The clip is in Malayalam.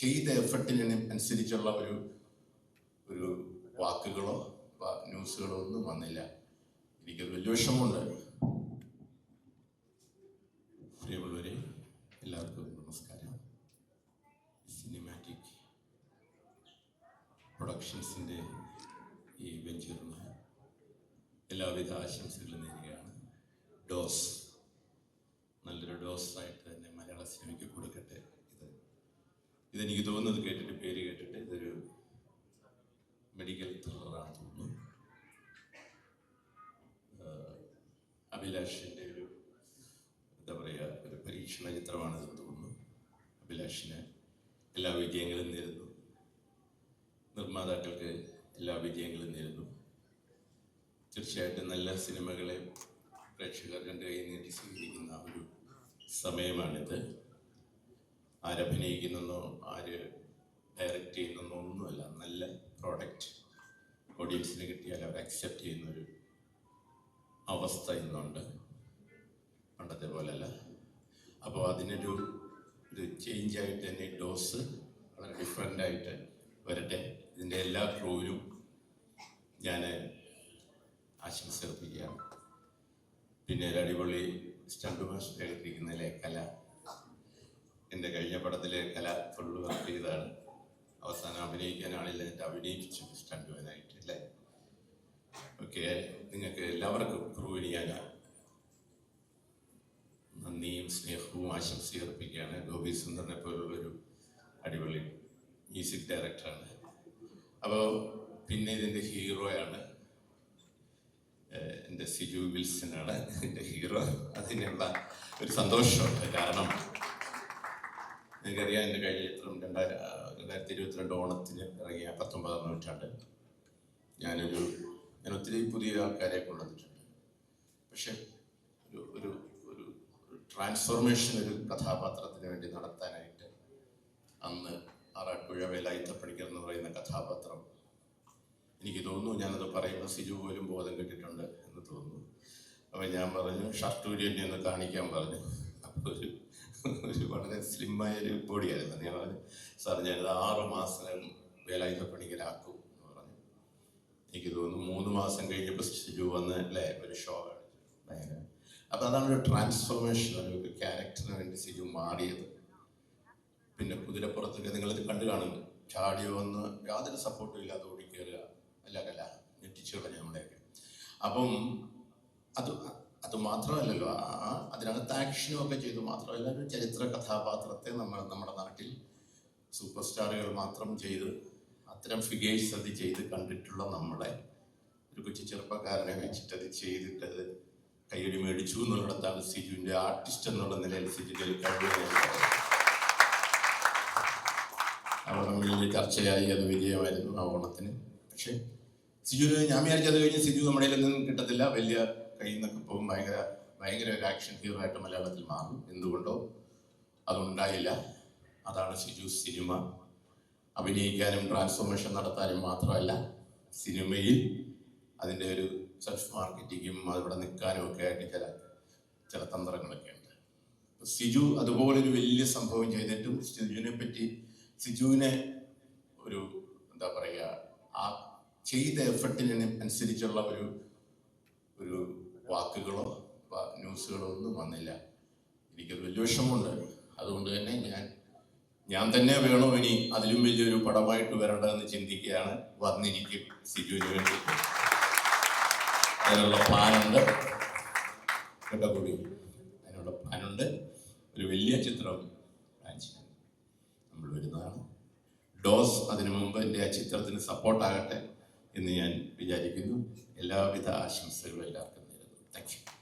ചെയ്ത എഫർട്ടിന് അനുസരിച്ചുള്ള ഒരു ഒരു വാക്കുകളോ ന്യൂസുകളോ ഒന്നും വന്നില്ല. എനിക്കത് വലിയ വിഷമമുണ്ട്. പ്രിയമുള്ളവരെ എല്ലാവർക്കും നമസ്കാരം. സിനിമാറ്റിക് പ്രൊഡക്ഷൻസിന്റെ ഈ വെഞ്ചറിന് എല്ലാവിധ ആശംസകളും നേരുകയാണ്. ഡോസ് നല്ലൊരു ഡോസ് ആയിട്ട് തന്നെ മലയാള സിനിമയ്ക്ക് കൊടുക്കട്ടെ. ഇതെനിക്ക് തോന്നുന്നത് കേട്ടിട്ട് പേര് കേട്ടിട്ട് ഇതൊരു മെഡിക്കൽ ത്രില്ലറാണ് തോന്നുന്നു. അഭിലാഷിന്റെ ഒരു എന്താ പറയുക ഒരു പരീക്ഷണ ചിത്രമാണെന്ന് തോന്നുന്നു. അഭിലാഷിന് എല്ലാ വിജയങ്ങളും നേരുന്നു. നിർമ്മാതാക്കൾക്ക് എല്ലാ വിജയങ്ങളും നേരുന്നു. തീർച്ചയായിട്ടും നല്ല സിനിമകളെ പ്രേക്ഷകർ കണ്ടു കൈ നീട്ടി സ്വീകരിക്കുന്ന ഒരു സമയമാണിത്. ആരഭിനയിക്കുന്നെന്നോ ആര് ഡയറക്റ്റ് ചെയ്യുന്നോ ഒന്നുമല്ല. നല്ല പ്രോഡക്റ്റ് ഓഡിയൻസിന് കിട്ടിയാൽ അവർ അക്സെപ്റ്റ് ചെയ്യുന്ന ഒരു അവസ്ഥ ഇന്നുണ്ട്. പണ്ടത്തെ പോലല്ല അപ്പോൾ അതിനൊരു ഒരു ചേഞ്ച് ആയിട്ട് തന്നെ ഡോസ് വളരെ ഡിഫറെന്റ് ആയിട്ട് വരട്ടെ. ഇതിന്റെ എല്ലാ ക്രൂവിനും ഞാൻ ആശംസ അർപ്പിക്കുകയാണ്. പിന്നെ ഒരു അടിപൊളി സ്റ്റണ്ട് മാസ്റ്റർ ഇരിക്കുന്നതിലെ കല എന്റെ കഴിഞ്ഞ പടത്തിലെ കല ഫുള്ള് വർക്ക് ചെയ്താണ് അവസാനം അഭിനയിക്കാനാണില്ല എന്നിട്ട് അഭിനയിപ്പിച്ചു സ്റ്റണ്ടുമാനായിട്ട് അല്ലേ ഓക്കെ നിങ്ങൾക്ക് എല്ലാവർക്കും ക്രൂവിന് ഞാൻ നന്ദിയും സ്നേഹവും ആശംസയും അർപ്പിക്കുകയാണ്. ഗോപി സുന്ദറിനെ പോലുള്ളൊരു അടിപൊളി മ്യൂസിക് ഡയറക്ടറാണ് അപ്പോൾ പിന്നെ ഇതിന്റെ ഹീറോയാണ് എന്റെ സിജു വിൽസനാണ്. എന്റെ ഹീറോ അതിനുള്ള ഒരു സന്തോഷമുണ്ട്. കാരണം നിങ്ങൾക്കറിയാം എന്റെ കഴിഞ്ഞ ചിത്രം രണ്ടായിരം രണ്ടായിരത്തി ഇരുപത്തിരണ്ട് ഓണത്തിന് ഇറങ്ങിയ പത്തൊമ്പതാം നൂറ്റാണ്ട് ഞാനൊരു ഞാൻ ഒത്തിരി പുതിയ ആൾക്കാരെ കൊണ്ടുവന്നിട്ടുണ്ട്. പക്ഷെ ഒരു ഒരു ഒരു ട്രാൻസ്ഫോർമേഷൻ ഒരു കഥാപാത്രത്തിന് വേണ്ടി നടത്താനായിട്ട് അന്ന് ആറാട്ടുപുഴ വേലായുധപ്പണിക്കർ എന്ന് പറയുന്ന കഥാപാത്രം എനിക്ക് തോന്നുന്നു ഞാനത് പറയുമ്പോൾ സിജു പോലും ബോധം കിട്ടിയിട്ടുണ്ട് എന്ന് തോന്നുന്നു. അപ്പം ഞാൻ പറഞ്ഞു ഷർട്ടൂരി എന്നെ ഒന്ന് കാണിക്കാൻ പറഞ്ഞു. അപ്പോൾ ഒരു ഒരു വളരെ സ്ലിമ്മായ ഒരു ബോഡിയായിരുന്നു. ഞാൻ പറഞ്ഞു സാർ ഞാനത് ആറ് മാസം വേലായുധ വേലായുധപ്പണിക്കലാക്കും എന്ന് പറഞ്ഞു. എനിക്ക് തോന്നുന്നു മൂന്ന് മാസം കഴിഞ്ഞപ്പോൾ സ്റ്റിജു വന്ന് അല്ലേ ഒരു ഷോ ഭയങ്കര. അപ്പം അതാണ് ഒരു ട്രാൻസ്ഫോർമേഷൻ ഒരു ക്യാരക്ടറിന് വേണ്ടി സിജു മാറിയത്. പിന്നെ കുതിരപ്പുറത്തൊക്കെ നിങ്ങളിത് കണ്ടു കാണുന്നു. ചാടി വന്ന് യാതൊരു സപ്പോർട്ടും ഇല്ലാതെ ഓടിക്കയറുക അല്ല കല കളഞ്ഞു നമ്മുടെയൊക്കെ അപ്പം അത് അത് മാത്രമല്ലല്ലോ. ആ അതിനകത്ത് ആക്ഷനും ഒക്കെ ചെയ്തു. മാത്രമല്ല ഒരു ചരിത്ര കഥാപാത്രത്തെ നമ്മൾ നമ്മുടെ നാട്ടിൽ സൂപ്പർ സ്റ്റാറുകൾ മാത്രം ചെയ്ത് അത്തരം ഫിഗേഴ്സ് അത് ചെയ്ത് കണ്ടിട്ടുള്ള നമ്മളെ ഒരു കൊച്ചു ചെറുപ്പക്കാരനെ വെച്ചിട്ട് അത് ചെയ്തിട്ട് അത് കയ്യടി മേടിച്ചു എന്നുള്ളിടത്താണ് സിജുവിന്റെ ആർട്ടിസ്റ്റ് എന്നുള്ള നിലയിൽ സിജുവിന്റെ ഒരു കഴിവ് തമ്മിൽ ചർച്ചയായി. അത് വിജയമായിരുന്നു ആ ഓണത്തിന്. പക്ഷേ സിജുവിന് ഞാൻ വിചാരിച്ചത് കഴിഞ്ഞ് സിജു നമ്മുടെ നിന്നും കിട്ടത്തില്ല. വലിയ കയ്യിൽ നിന്നൊക്കെ പോകും. ഭയങ്കര ഭയങ്കര ഒരു ആക്ഷൻ ഹീറോ മലയാളത്തിൽ മാറും. എന്തുകൊണ്ടോ? അതുണ്ടായില്ല. അതാണ് സിജു സിനിമ. അഭിനയിക്കാനും ട്രാൻസ്ഫോർമേഷൻ നടത്താനും മാത്രമല്ല സിനിമയിൽ അതിന്റെ ഒരു സെൽഫ് മാർക്കറ്റിങ്ങും അതിവിടെ നിൽക്കാനും ഒക്കെ ആയിട്ട് ചില ചില തന്ത്രങ്ങളൊക്കെ ഉണ്ട്. സിജു അതുപോലൊരു വലിയ സംഭവം ചെയ്തിട്ടും സിജുവിനെ പറ്റി സിജുവിനെ ഒരു എന്താ പറയുക ആ ചെയ്ത എഫർട്ടിന് അനുസരിച്ചുള്ള ഒരു വാക്കുകളോ ഒന്നും വന്നില്ല. എനിക്കത് വലിയ വിഷമമുണ്ട് അതുകൊണ്ട് തന്നെ ഞാൻ ഞാൻ തന്നെ വേണോ ഇനി അതിലും വലിയൊരു പടമായിട്ട് വരേണ്ടതെന്ന് ചിന്തിക്കുകയാണ് വന്നിരിക്കും സിജുവിന് വേണ്ടി. അതിനുള്ള പ്ലാനുണ്ട്. കേട്ടോ കൂടി. അതിനുള്ള പാനുണ്ട് ഒരു വലിയ ചിത്രം പ്ലാൻ ചെയ്യാൻ നമ്മൾ വരുന്നതാണ്. ഡോസ് അതിനു മുമ്പ് എന്റെ ആ ചിത്രത്തിന് സപ്പോർട്ടാകട്ടെ എന്ന് ഞാൻ വിചാരിക്കുന്നു. എല്ലാവിധ ആശംസകളും എല്ലാവർക്കും നേരുന്നു. Thank you